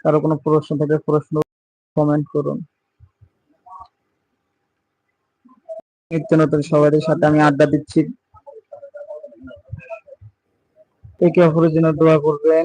কারও কোনো প্রশ্ন থাকে, প্রশ্ন কমেন্ট করুন। নিত্য নতুন সবাইদের সাথে আমি আড্ডা দিচ্ছি। একে অপরের জন্য দোয়া করবেন।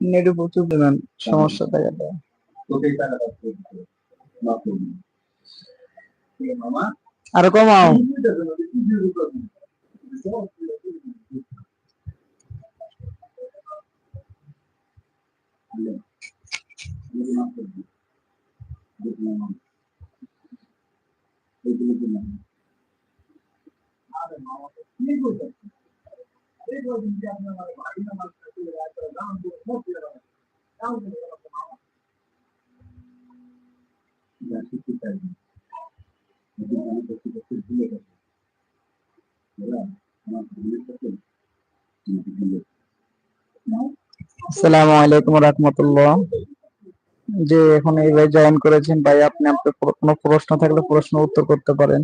নেটে প্রচুর পরিমাণ সমস্যা দেখা দেয়। আরও কমাও আসসালামু আলাইকুম রহমতুল্লাহ। যে এখন এই ভাই জয়েন করেছেন। ভাই, আপনি আপনার কোনো প্রশ্ন থাকলে প্রশ্ন উত্তর করতে পারেন।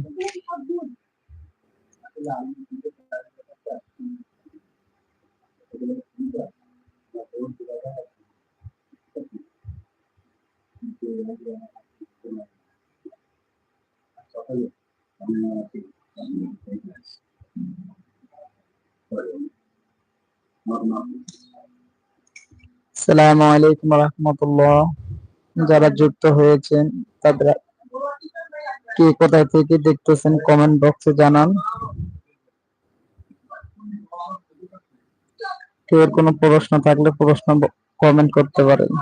আসসালামু আলাইকুম রহমতুল্লাহ। যারা যুক্ত হয়েছেন তাদের কে কোথায় থেকে দেখতেছেন কমেন্ট বক্সে জানান। কেউ কোনো প্রশ্ন থাকলে প্রশ্ন কমেন্ট করতে পারেন।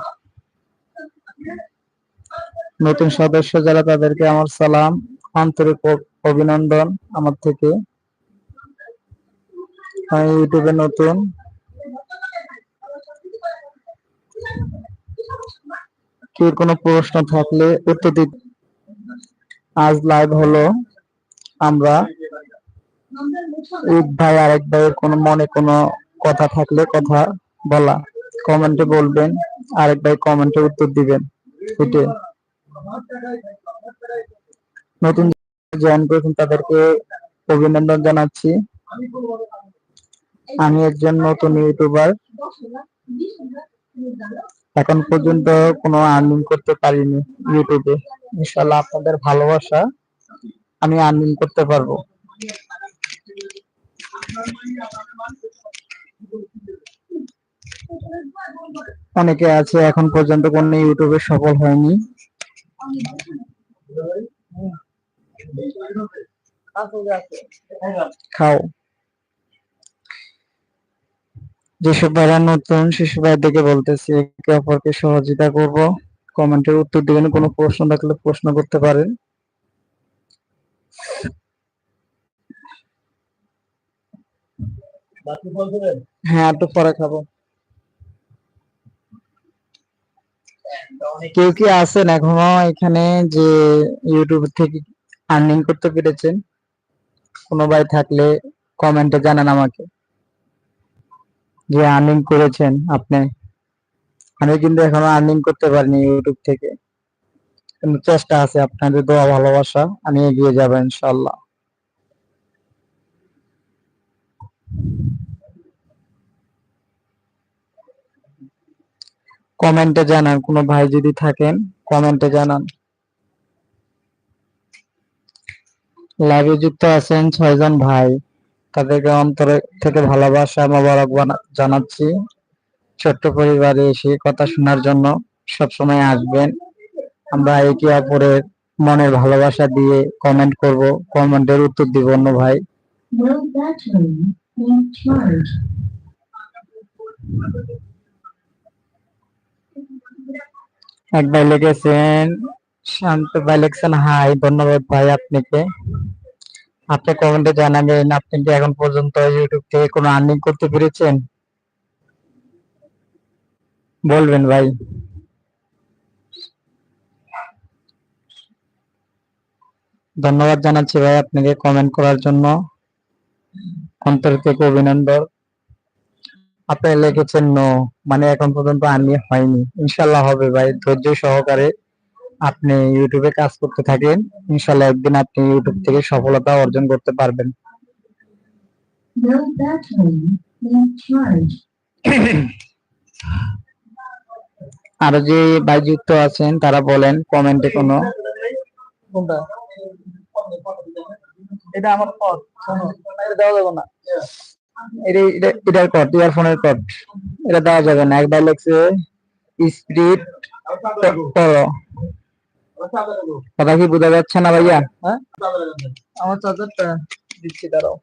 নতুন সদস্য যারা, তাদেরকে আমার সালাম, আন্তরিক অভিনন্দন আমার থেকে। আমি ইউটিউবে নতুন। কেউ কোনো প্রশ্ন থাকলে উত্তর দিতে আজ লাইভ হলো আমরা। এক ভাই আরেক ভাইয়ের কোনো মনে কোনো কথা থাকলে কথা বলা। কমেন্টে বলবেন, আরেক ভাই কমেন্টে উত্তর দিবেন। এটাই নতুন জয়েন করেছেন তাদেরকে অভিনন্দন জানাচ্ছি। আমি একজন নতুন ইউটিউবার এখন পর্যন্ত কোনো আর্নিং করতে পারিনি ইউটিউবে ইনশাল্লাহ আপনাদের ভালোবাসা আমি আর্নিং করতে পারব। অনেকে আছে, এখন পর্যন্ত কোনো ইউটিউবে সফল হয়নি। খাও। যেসব ভাইরা নতুন, সেসব ভাইদেরকে বলতেছি, একে অপরকে সহযোগিতা করব। কমেন্টের উত্তর দিবেন, কোনো প্রশ্ন থাকলে প্রশ্ন করতে পারেন। হ্যাঁ একটু পরে খাব। কেউ কি আছেন এখনও এখানে যে ইউটিউব থেকে আর্নিং করতে পেরেছেন? কোনো ভাই থাকলে কমেন্টে জানান আমাকে। যে আর্নিং করেছেন আপনি। আমি কিন্তু এখনও আর্নিং করতে পারিনি ইউটিউব থেকে। কিন্তু চেষ্টা আছে আপনাদের দোয়া ভালোবাসা। আমি এগিয়ে যাব ইনশাল্লাহ কমেন্টে জানান, কোনো ভাই যদি থাকেন কমেন্টে জানান। লাইভে যুক্ত আছেন ছয়জন ভাই। তাদেরকে অন্তরে থেকে ভালোবাসা, মোবারক জানাচ্ছি। ছোট্ট পরিবারে এসে কথা শোনার জন্য সবসময় আসবেন। আমরা একে অপরের মনের ভালোবাসা দিয়ে কমেন্ট করব। কমেন্টের উত্তর দিব অন্য ভাই. এক ভাই লিখেছেন শান্ত ভাই লিখছেন হাই, ধন্যবাদ ভাই আপনাকে। আপনি কমেন্টে জানাবেন, আপনি কি এখন পর্যন্ত ইউটিউব থেকে কোনো আর্নিং করতে পেরেছেন? বলবেন ভাই। ধন্যবাদ জানাচ্ছি ভাই আপনাকে কমেন্ট করার জন্য। অন্তর থেকে অভিনন্দন। আপনি লিখেছেন নো মানে এখন পর্যন্ত আর্নিং হয়নি। ইনশাল্লাহ হবে ভাই, ধৈর্য সহকারে আপনি ইউটিউবে কাজ করতে থাকেন ইনশাল্লাহ একদিন আপনি ইউটিউব থেকে সফলতা অর্জন করতে পারবেন. আরও যে ভাই যুক্ত আছেন, তারা বলেন কমেন্টে কোনো। এটা আমার এটা দেওয়া যাবে না। এটার কট ইয়ারফোনের কট এটা দেওয়া যাবে না। একবার লেখছে স্পিরিট করো কথা কি বোঝা যাচ্ছে না ভাইয়া? হ্যাঁ? আমার চার্জারটা দিচ্ছি দাঁড়াও।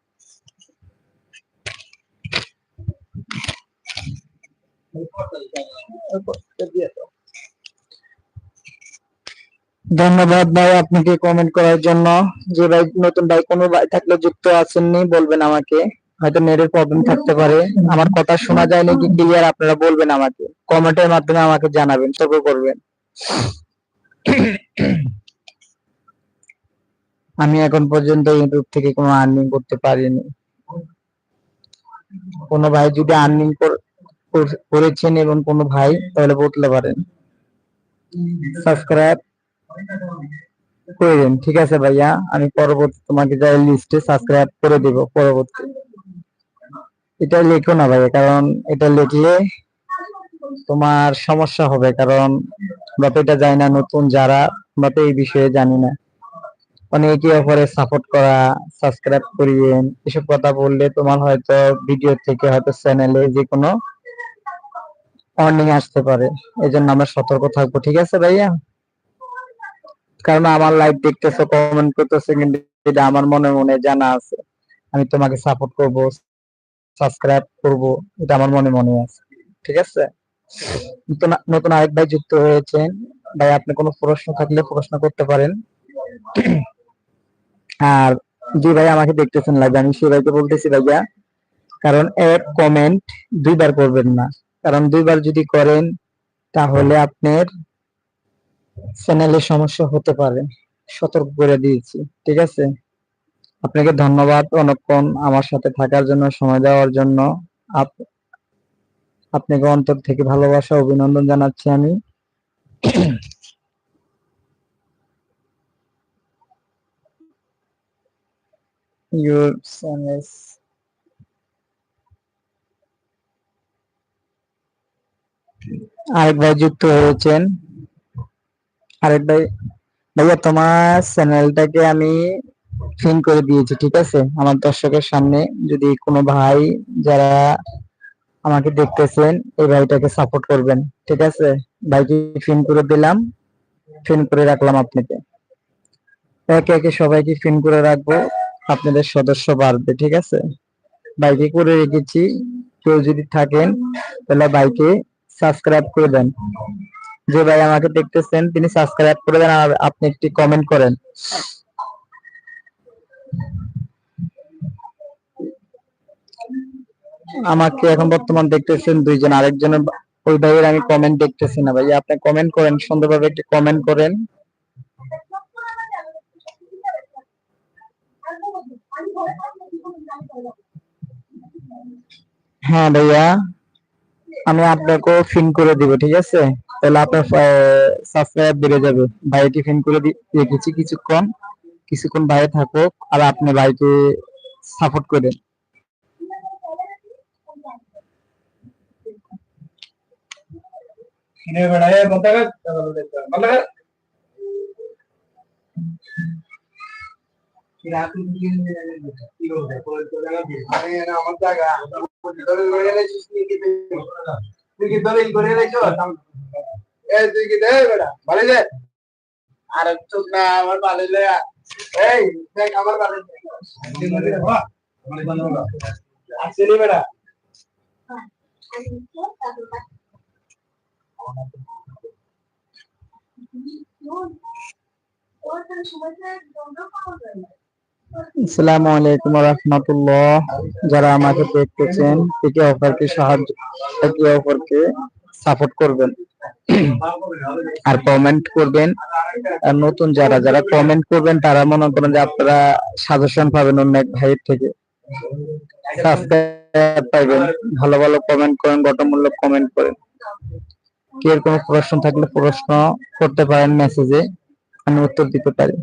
ধন্যবাদ ভাই আপনাকে কমেন্ট করার জন্য। যে ভাই নতুন ভাই কোনো ভাই থাকলে যুক্ত আছেননি বলবেন আমাকে। হয়তো নেটের প্রবলেম থাকতে পারে। আমার কথা শোনা যায়নি কি ক্লিয়ার আপনারা বলবেন আমাকে। কমেন্টের মাধ্যমে আমাকে জানাবেন সতর্ক করবেন। আমি এখন পর্যন্ত ইউটিউব থেকে কোনো আর্নিং করতে পারিনি। কোনো ভাই যদি আর্নিং করেছেন এবং কোনো ভাই, তাহলে বলতে পারেন। সাবস্ক্রাইব করে দিন, ঠিক আছে ভাইয়া? আমি পরবর্তী তোমাকে যাই লিস্টে সাবস্ক্রাইব করে দিব, পরবর্তী। এটা লেখো না ভাইয়া, কারণ এটা লিখলে তোমার সমস্যা হবে, কারণ তো এটা জানি না, নতুন যারা তো এই বিষয়ে জানি না। অনেকে অপরে সাপোর্ট করা সাবস্ক্রাইব করিয়েন এসব কথা বললে তোমার হয়তো ভিডিও থেকে হয়তো চ্যানেলে যে কোনো অর্নিং আসতে পারে। এই জন্য আমরা সতর্ক থাকব, ঠিক আছে ভাইয়া? কারণ আমার লাইভ দেখতেছো কমেন্ট করতেছো, কিন্তু আমার মনে মনে জানা আছে। আমি তোমাকে সাপোর্ট করব। সাবস্ক্রাইব করব, এটা আমার মনে মনে আছে, ঠিক আছে? নতুন আরেক ভাই যুক্ত হয়েছেন, ভাই আপনি কোনো প্রশ্ন থাকলে প্রশ্ন করতে পারেন। আর যে ভাই আমাকে দেখতেছেন লাগে আমি সেই ভাইকে বলতেছি ভাইয়া, কারণ এক কমেন্ট দুইবার করবেন না। কারণ দুইবার যদি করেন, তাহলে আপনার চ্যানেলে সমস্যা হতে পারে। সতর্ক করে দিয়েছি, ঠিক আছে? আপনাকে ধন্যবাদ অনেকক্ষণ আমার সাথে থাকার জন্য, সময় দেওয়ার জন্য। আপনাকে অন্তর থেকে ভালোবাসা, অভিনন্দন জানাচ্ছি আমি। আরেক ভাই যুক্ত হয়েছেন। আরেক ভাই ভাইয়া, তোমার চ্যানেলটাকে আমি ফিন করে দিয়েছি, ঠিক আছে? আমার দর্শকের সামনে যদি কোনো ভাই যারা আমাকে দেখতেছেন, এই ভাইটাকে সাপোর্ট করবেন, ঠিক আছে? ভাইকে ফিন করে দিলাম ফিন করে রাখলাম আপনাকে। একে একে সবাইকে ফিন করে রাখব, আপনাদের সদস্য বাড়বে, ঠিক আছে? বাইকে করে রেখেছি, কেউ যদি থাকেন, তাহলে বাইকে সাবস্ক্রাইব করে দেন। যে ভাই আমাকে দেখতেছেন, তিনি সাবস্ক্রাইব করে দেন আর আপনি একটি কমেন্ট করেন। আমাকে এখন বর্তমান দেখতেছেন দুইজন, আরেকজনের ওই ভাইয়ের আমি কমেন্ট দেখতেছি না। ভাই আপনি কমেন্ট করেন, সুন্দরভাবে একটি কমেন্ট করেন। হ্যাঁ ভাইয়া, আমি আপনাকেও ফিন করে দিব, ঠিক আছে? তাহলে আপনার সাবস্ক্রাইব বেড়ে যাবে। ভাইকে ফিন করে রেখেছি কিছুক্ষণ। কিছুক্ষণ বাইরে থাকুক আর আপনি ভাইকে সাপোর্ট করেন। তুই কি দলিল করে রেখো তুই? কি দে বেড়া ভালো যায় আর না আমার এই আলাইকুম রহমতুল্লাহ যারা আমাকে দেখতেছেন একে অপরকে সাহায্য একে অপরকে সাপোর্ট করবেন। আর কমেন্ট করবেন। আর নতুন যারা যারা কমেন্ট করবেন, তারা মনে করেন যে আপনারা সাজেশন পাবেন অন্য এক ভাইয়ের থেকে। সাবস্ক্রাইব পাইবেন, ভালো ভালো কমেন্ট করেন, গঠনমূলক কমেন্ট করেন। কি এর কোনো প্রশ্ন থাকলে প্রশ্ন করতে পারেন মেসেজে আমি উত্তর দিতে পারি।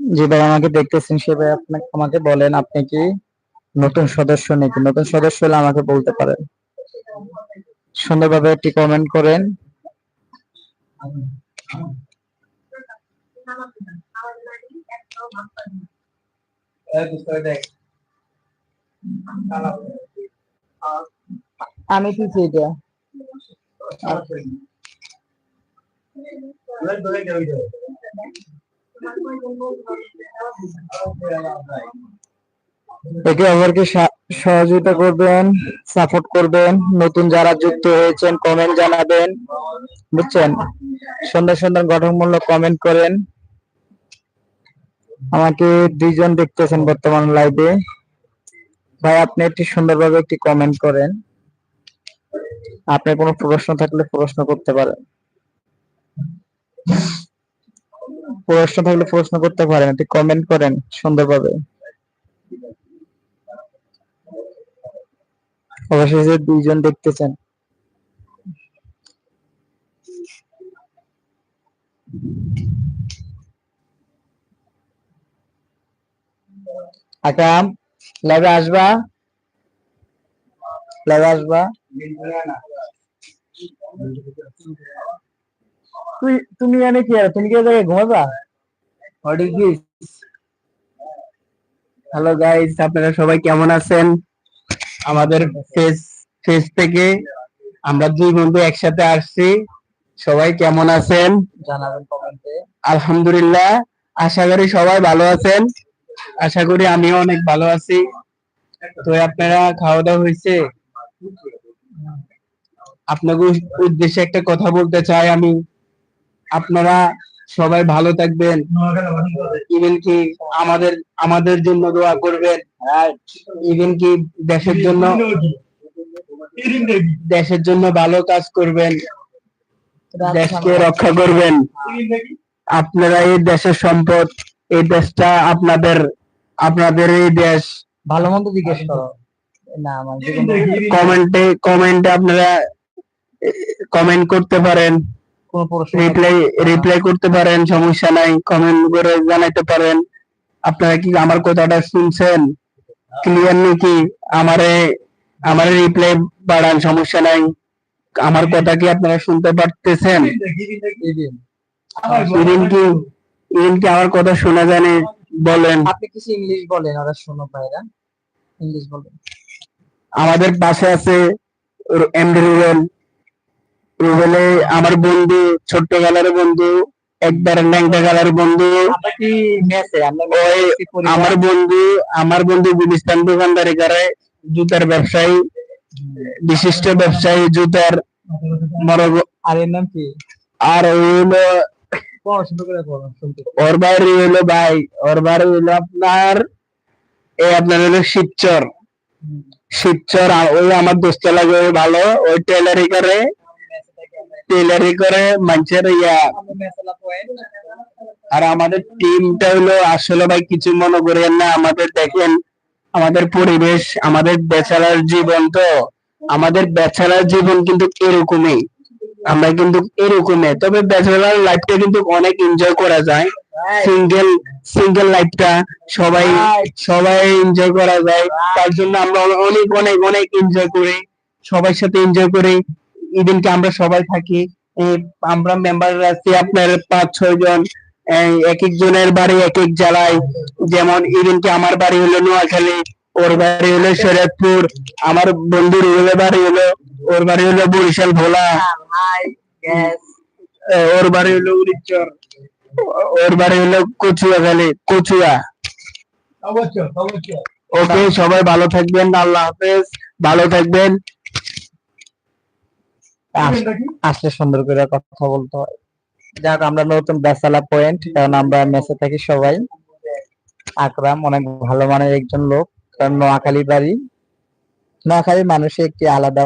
যে ভাই, আমাকে দেখতেছেন সে ভাই আপনাকে আমাকে বলেন, আপনি কি নতুন সদস্য নাকি? নতুন সদস্য হলে আমাকে বলতে পারেন। সুন্দরভাবে একটি কমেন্ট করেন। আমি কি এটা একে অপরকে সহযোগিতা করবেন সাপোর্ট করবেন, নতুন যারা যুক্ত হয়েছেন কমেন্ট জানাবেন, বুঝছেন? সুন্দর সুন্দর গঠনমূলক কমেন্ট করেন। আমাকে দুইজন দেখতেছেন বর্তমান লাইভে ভাই, আপনি একটি সুন্দরভাবে একটি কমেন্ট করেন। আপনার কোনো প্রশ্ন থাকলে প্রশ্ন করতে পারেন। প্রশ্ন থাকলে প্রশ্ন করতে পারেন, একটি কমেন্ট করেন সুন্দরভাবে। অবশেষে দুইজন দেখতেছেন। আকাম লাইভে আসবা? লাইভে আসবা? তুই তুমি এনে কি আর তুমি কি জায়গায় ঘুমাবা? What is this hello guys আপনারা সবাই কেমন আছেন? আমাদের ফেস ফেস থেকে আমরা দুই বন্ধু একসাথে আসছি। সবাই কেমন আছেন? জানাবেন কমেন্টে। আলহামদুলিল্লাহ আশা করি সবাই ভালো আছেন। আশা করি আমিও অনেক ভালো আছি। তো আপনারা খাওয়া দাওয়া হয়েছে? আপনাকে উদ্দেশ্যে একটা কথা বলতে চাই আমি। আপনারা সবাই ভালো থাকবেন। ইভেন কি আমাদের আমাদের জন্য দোয়া করবেন। ইভেন কি দেশের জন্য দেশের জন্য ভালো কাজ করবেন। দেশকে রক্ষা করবেন। আপনারা এই দেশের সম্পদ এই দেশটা আপনাদের আপনাদের এই দেশ। ভালো মন্দ জিজ্ঞেস করো। না আমার কমেন্টে কমেন্টে আপনারা কমেন্ট করতে পারেন রিপ্লাই রিপ্লাই করতে পারেন সমস্যা নাই কমেন্ট করে জানাতে পারেন। আপনারা কি আমার কথাটা শুনছেন? ক্লিয়ার নাকি? আমারে আমারে রিপ্লাই বাড়ান সমস্যা নাই। আমার কথা কি আপনারা শুনতে পারতেছেন? ইরিন কি ইরিন কি আমার কথা শোনা জানে? বলেন। আপনি কিছু ইংলিশ বলেন ওরা শোনো ভাইরা। ইংলিশ বলেন। আমাদের পাশে আছে এমডি রুবেল। রুবেলে আমার বন্ধু ছোট্ট কালার বন্ধু একবার ল্যাংটা কালার বন্ধু। আমরা বন্ধু আমার বন্ধু গুলিস্তান দোকানদারি করে জুতার ব্যবসায়ী বিশিষ্ট ব্যবসায়ী জুতার আর এর নাম কি? আর ওই হলো ওর বাড়ি হলো ভাই ওর বাড়ি হলো আপনার এই আপনার হলো শিবচর। শিবচর ওই আমার দোস্ত লাগে ভালো ওই টেলারি করে। টেলারি করে মানুষের ইয়া। আর আমাদের টিমটা হলো আসলে ভাই কিছু মনে করেন না আমাদের দেখেন আমাদের পরিবেশ আমাদের বেচারার জীবন তো আমাদের বেচারার জীবন কিন্তু এরকমই। আমরা কিন্তু এরকমই। তবে ব্যাচেলার লাইফটা কিন্তু অনেক এনজয় করা যায়। সিঙ্গেল সিঙ্গেল লাইফটা সবাই সবাই এনজয় করা যায়। তার জন্য আমরা অনেক অনেক অনেক এনজয় করি। সবার সাথে এনজয় করি। ইভেন কি আমরা সবাই থাকি আমরা মেম্বার আছি আপনার পাঁচ ছয় জন এক এক জনের বাড়ি এক এক জেলায়। যেমন ইভেনকি আমার বাড়ি হলো নোয়াখালী ওর বাড়ি হলো শরীয়তপুর আমার বন্ধুর হলো বাড়ি হলো ওর বাড়ি হলো বরিশাল ভোলা ওর বাড়ি হলো উড়িচর ওর বাড়ি হলো কচুয়াখালী কচুয়া। ওকে সবাই ভালো থাকবেন আল্লাহ হাফেজ ভালো থাকবেন। আসলে সুন্দর করে কথা বলতে হয়। যাক আমরা নতুন বেসালা পয়েন্ট কারণ আমরা মেসে থাকি সবাই। আকরাম অনেক ভালো মানের একজন লোক কারণ নোয়াখালী বাড়ি। নোয়াখালী মানুষের একটি আলাদা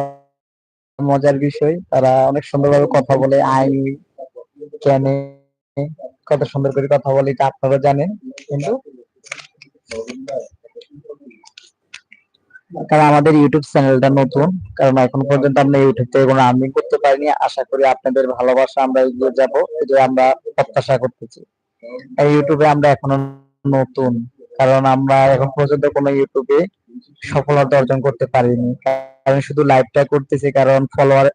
মজার বিষয়। তারা অনেক সুন্দরভাবে কথা বলে আইন কেন কত সুন্দর করে কথা বলে এটা আপনারা জানেন। কিন্তু কারণ আমাদের ইউটিউব চ্যানেলটা নতুন, কারণ এখন পর্যন্ত আমরা ইউটিউব থেকে কোনো আর্নিং করতে পারিনি। আশা করি আপনাদের ভালোবাসা আমরা এগিয়ে যাব যে আমরা প্রত্যাশা করতেছি। ইউটিউবে আমরা এখনও নতুন, কারণ আমরা এখন পর্যন্ত কোনো ইউটিউবে সফলতা অর্জন করতে পারিনি। কারণ শুধু লাইভটা করতেছি, কারণ ফলোয়ার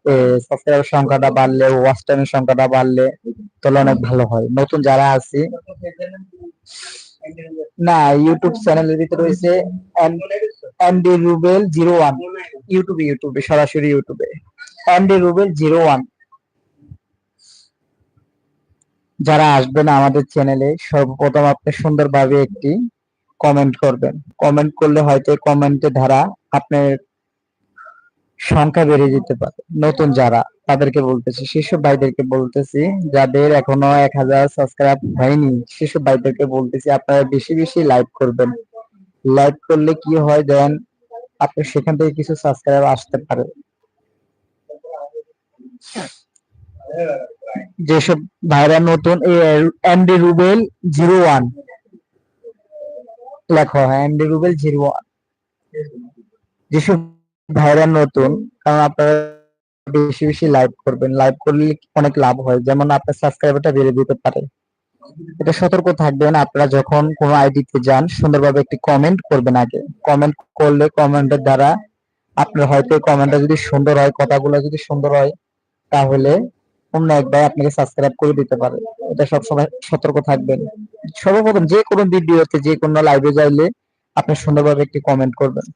সাবস্ক্রাইবার সংখ্যাটা বাড়লে ওয়াচ টাইমের সংখ্যাটা বাড়লে তাহলে অনেক ভালো হয়। নতুন যারা আছি, না ইউটিউব চ্যানেলের ভিতরে রয়েছে এমডি রুবেল জিরো ওয়ান ইউটিউবে ইউটিউবে সরাসরি ইউটিউবে এমডি রুবেল জিরো ওয়ান যারা আসবেন আমাদের চ্যানেলে সর্বপ্রথম আপনি সুন্দরভাবে একটি কমেন্ট করবেন। কমেন্ট করলে হয়তো কমেন্টের ধারা আপনার সংখ্যা বেড়ে যেতে পারে। নতুন যারা, তাদেরকে বলতেছি, সেসব ভাইদেরকে বলতেছি, যাদের এখনও এক হাজার সাবস্ক্রাইব হয়নি, সেসব ভাইদেরকে বলতেছি, আপনারা বেশি বেশি লাইভ করবেন। লাইভ করলে কি হয় দেন আপনি সেখান থেকে কিছু সাবস্ক্রাইব আসতে পারে। যেসব ভাইরা নতুন এমডি রুবেল জিরো ওয়ান লেখো হ্যাঁ এমডি রুবেল জিরো ওয়ান যেসব ভাইরা নতুন, কারণ আপনারা বেশি বেশি লাইভ করবেন। লাইভ করলে অনেক লাভ হয়, যেমন আপনার সাবস্ক্রাইবারটা বেড়ে দিতে পারে। এটা সতর্ক থাকবেন। আপনারা যখন কোনো আইডিতে যান, সুন্দরভাবে একটি কমেন্ট করবেন আগে। কমেন্ট করলে কমেন্টের দ্বারা আপনার হয়তো কমেন্টটা যদি সুন্দর হয়, কথাগুলো যদি সুন্দর হয়, তাহলে অন্য এক ভাই আপনাকে সাবস্ক্রাইব করে দিতে পারে। এটা সবসময় সতর্ক থাকবেন। সর্বপ্রথম যে কোনো ভিডিওতে, যে কোনো লাইভে যাইলে আপনি সুন্দরভাবে একটি কমেন্ট করবেন।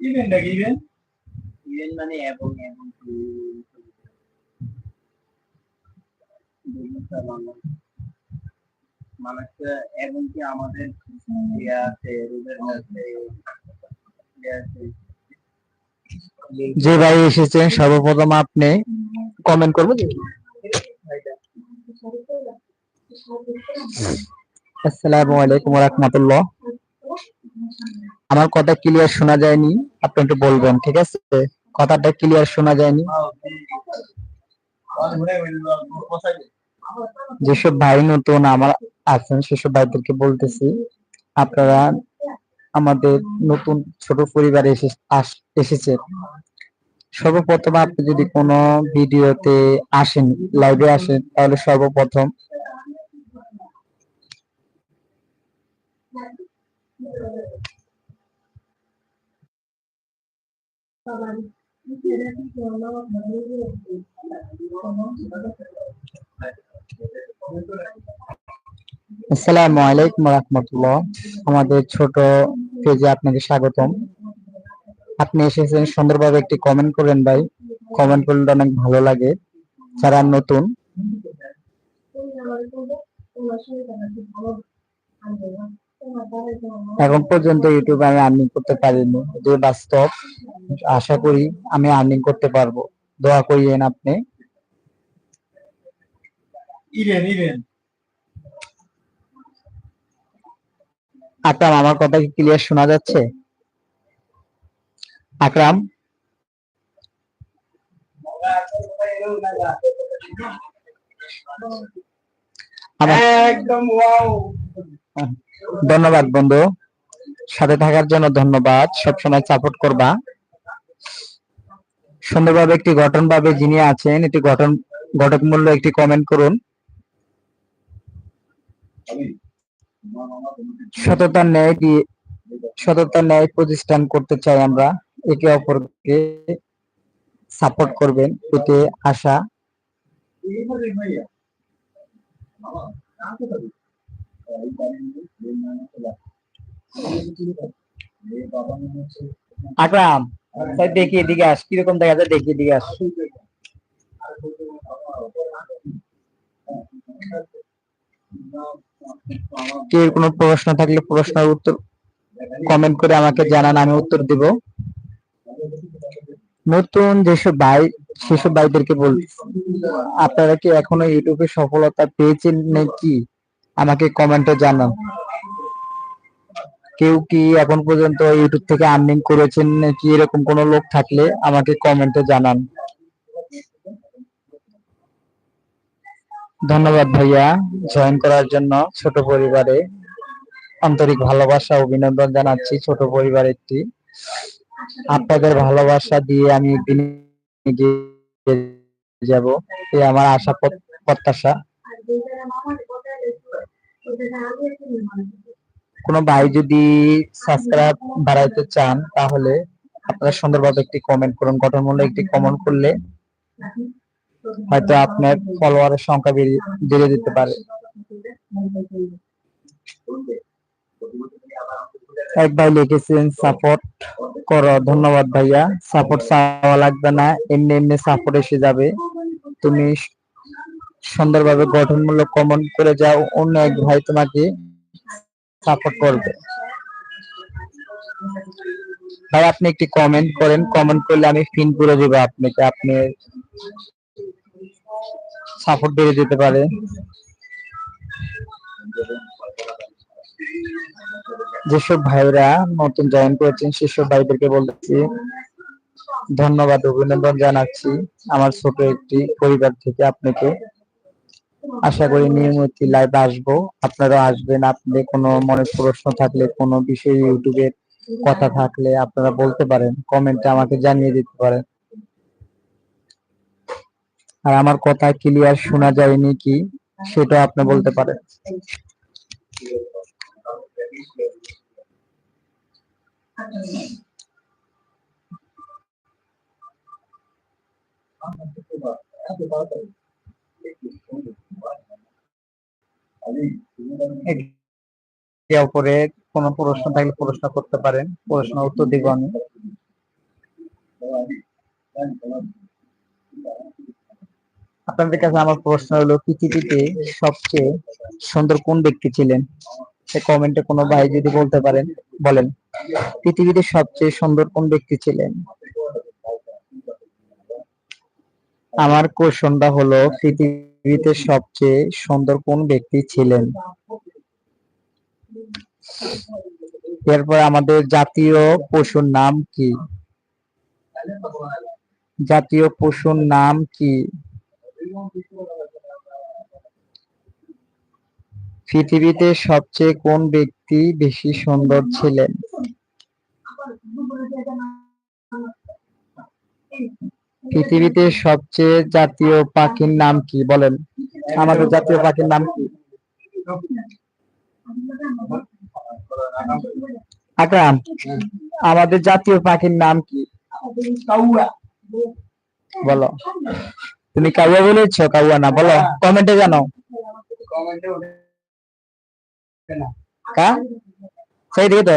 ইভেন? নাকি ইভেন মানে এবং এবং মানুষ এবং কি আমাদের যে ভাই এসেছেন, সর্বপ্রথম আপনি কমেন্ট করবেন। আসসালামু আলাইকুম রাহমাতুল্লাহ। আমার কথা ক্লিয়ার শোনা যায়নি, আপনি একটু বলবেন, ঠিক আছে? কথাটা ক্লিয়ার শোনা যায়নি। যেসব ভাই নতুন আমার আছেন, সেসব ভাইদেরকে বলতেছি, আপনারা আমাদের নতুন ছোট পরিবারে এসে এসেছেন। সর্বপ্রথম আপনি যদি কোনো ভিডিওতে আসেন লাইভে আসেন, তাহলে সর্বপ্রথম আসসালামু আলাইকুম রহমতুল্লাহ। আমাদের ছোট পেজে আপনাকে স্বাগতম। আপনি এসেছেন, সুন্দরভাবে একটি কমেন্ট করলেন ভাই। কমেন্ট করলে অনেক ভালো লাগে। যারা নতুন এখন পর্যন্ত ইউটিউবে আমি আর্নিং করতে পারিনি যে বাস্তব। আশা করি আমি আর্নিং করতে পারব। দোয়া করিয়েন আপনি। ইভেন ইভেন আকরাম আমার কথা কি ক্লিয়ার শোনা যাচ্ছে? আকরাম? একদম ওয়াও ধন্যবাদ বন্ধু। সাথে থাকার জন্য ধন্যবাদ। সবসময় সাপোর্ট করবা। সুন্দরভাবে একটি গঠন ভাবে যিনি আছেন, একটি গঠন ঘটক মূল্য একটি কমেন্ট করুন। সততার ন্যায় দিয়ে সততার ন্যায় প্রতিষ্ঠান করতে চাই আমরা। একে অপরকে সাপোর্ট করবেন, এতে আশা। আকরাম দেখি এদিকে আস, কীরকম দেখা যায় দেখি এদিকে আস। কেউ কোনো প্রশ্ন থাকলে প্রশ্নের উত্তর কমেন্ট করে আমাকে জানান, আমি উত্তর দিব। নতুন যেসব ভাই, সেসব ভাইদেরকে বল আপনারা কি এখনও ইউটিউবে সফলতা পেয়েছেন নাকি? আমাকে কমেন্টে জানান কেউ কি এখন পর্যন্ত ইউটিউব থেকে আর্নিং করেছেন নাকি এরকম কোনো লোক থাকলে আমাকে কমেন্টে জানান। ধন্যবাদ ভাইয়া জয়েন করার জন্য ছোট পরিবারে। আন্তরিক ভালোবাসা, অভিনন্দন জানাচ্ছি ছোট পরিবার একটি আপনাদের ভালোবাসা দিয়ে আমি একদিন যাব এই আমার আশা প্রত্যাশা। কোনো ভাই যদি সাবস্ক্রাইব বাড়াইতে চান, তাহলে আপনারা সুন্দরভাবে একটি কমেন্ট করুন। গঠনমূলক একটি কমেন্ট করলে হয়তো আপনার ফলোয়ারের সংখ্যা বেড়ে যেতে পারে। এক ভাই লিখেছেন সাপোর্ট করো। ধন্যবাদ ভাইয়া। সাপোর্ট চাওয়া লাগবে না। এমনি এমনি সাপোর্ট এসে যাবে। তুমি সুন্দরভাবে গঠনমূলক কমেন্ট করে যাও, অন্য এক ভাই তোমাকে সাপোর্ট করবে। ভাই, আপনি একটি কমেন্ট করেন। কমেন্ট করলে আমি পিন করে দেবো আপনাকে। আপনি সাপোর্ট বেড়ে যেতে পারে। যেসব ভাইরা নতুন জয়েন করেছেন, সেসব ভাইদেরকে বলতেছি, ধন্যবাদ, অভিনন্দন জানাচ্ছি আমার ছোট একটি পরিবার থেকে আপনাকে। আশা করি নিয়মিত লাইভ আসব। আপনারা আসবেন আপনাদের কোনো মনে প্রশ্ন থাকলে, কোনো বিষয়ে ইউটিউবের কথা থাকলে আপনারা বলতে পারেন কমেন্টে আমাকে জানিয়ে দিতে পারেন। আর আমার কথা ক্লিয়ার শোনা যায়নি কি সেটা আপনি বলতে পারেন। একে অপরে কোনো প্রশ্ন থাকলে প্রশ্ন করতে পারেন। প্রশ্ন উত্তর দিব আমি। আপনাদের কাছে আমার প্রশ্ন হলো, পৃথিবীতে সবচেয়ে সুন্দর কোন ব্যক্তি ছিলেন? সে কমেন্টে কোনো ভাই যদি বলতে পারেন, বলেন। পৃথিবীতে সবচেয়ে সুন্দর কোন ব্যক্তি ছিলেন? আমার কোশ্চনটা হলো পৃথিবীতে সবচেয়ে সুন্দর কোন ব্যক্তি ছিলেন? এরপর আমাদের জাতীয় পশুর নাম কি? জাতীয় পশুর নাম কি? পৃথিবীতে সবচেয়ে কোন ব্যক্তি বেশি সুন্দর ছিলেন? পৃথিবীতে সবচেয়ে জাতীয় পাখির নাম কি বলেন? আমাদের জাতীয় পাখির নাম কি? আকরাম। আমাদের জাতীয় পাখির নাম কি? বলো। তুমি কাউয়া বলেছ? কাউয়া না, বলো। কমেন্টে জানো। কা? সেই দিকে তো।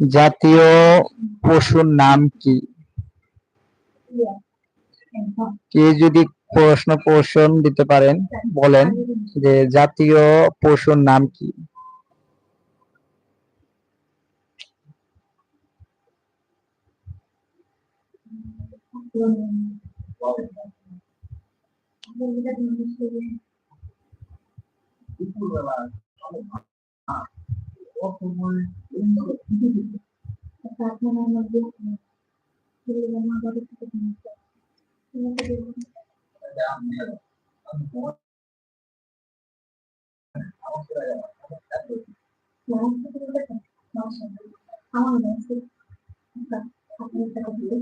জাতীয় পশুর নাম কি? কে যদি প্রশ্ন পোষণ দিতে পারেন, বলেন যে জাতীয় পশুর নাম কি? মধ্যে আমার থেকে আমার কাছে আপনি টাকা দিলে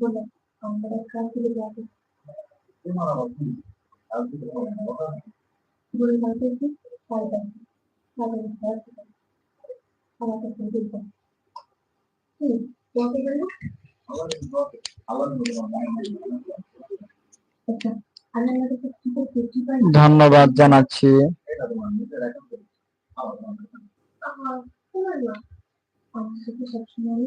বলে আমাদের কাছে যাবে বলে বলতে কি তাই তাই তাই আমার কাছে দিতে কি বলতে গেলে আমি আমাদের কাছে কি করতে পারি ধন্যবাদ জানাচ্ছি সবসময়